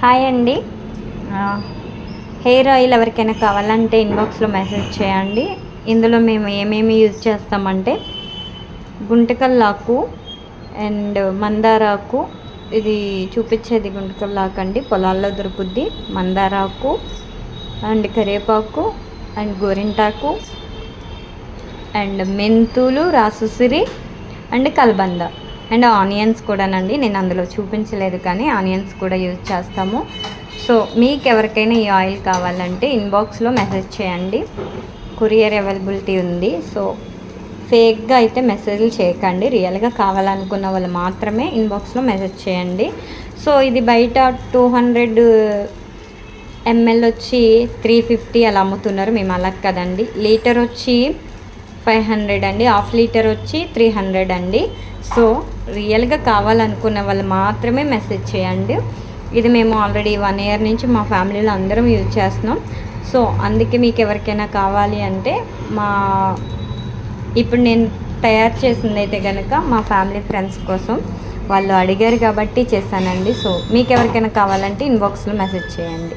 Hi అండి. Hair oil ఎవరికైనా కావాలంటే ఇన్బాక్స్లో మెసేజ్ చేయండి. ఇందులో మేము ఏమేమి యూజ్ చేస్తామంటే గుంటకల్లాకు అండ్ మందారాకు. ఇది చూపించేది గుంటకల్లాకు అండి. పొలాల్లో దొరుకుద్ది మందారాకు అండ్ కరివేపాకు అండ్ గోరింటాకు అండ్ మెంతులు రాసుసిరి అండ్ కల్బంద. అండ్ ఆనియన్స్ కూడానండి నేను అందులో చూపించలేదు కానీ ఆనియన్స్ కూడా యూజ్ చేస్తాము. సో మీకు ఎవరికైనా ఈ ఆయిల్ కావాలంటే ఇన్బాక్స్లో మెసేజ్ చేయండి. కొరియర్ అవైలబిలిటీ ఉంది. సో ఫేక్గా అయితే మెసేజ్లు చేయకండి. రియల్గా కావాలనుకున్న వాళ్ళు మాత్రమే ఇన్బాక్స్లో మెసేజ్ చేయండి. సో ఇది బయట టూ హండ్రెడ్ ఎంఎల్ వచ్చి త్రీ ఫిఫ్టీ అలా అమ్ముతున్నారు. మేము అలా కదండి. లీటర్ వచ్చి ఫైవ్ హండ్రెడ్ అండి. హాఫ్ లీటర్ వచ్చి త్రీ హండ్రెడ్ అండి. సో రియల్గా కావాలనుకున్న వాళ్ళు మాత్రమే మెసేజ్ చేయండి. ఇది మేము ఆల్రెడీ వన్ ఇయర్ నుంచి మా ఫ్యామిలీలో అందరం యూజ్ చేస్తున్నాం. సో అందుకే మీకు ఎవరికైనా కావాలి అంటే మా ఇప్పుడు నేను తయారు చేసింది అయితే కనుక మా ఫ్యామిలీ ఫ్రెండ్స్ కోసం వాళ్ళు అడిగారు కాబట్టి చేశానండి. సో మీకు ఎవరికైనా కావాలంటే ఇన్బాక్స్లో మెసేజ్ చేయండి.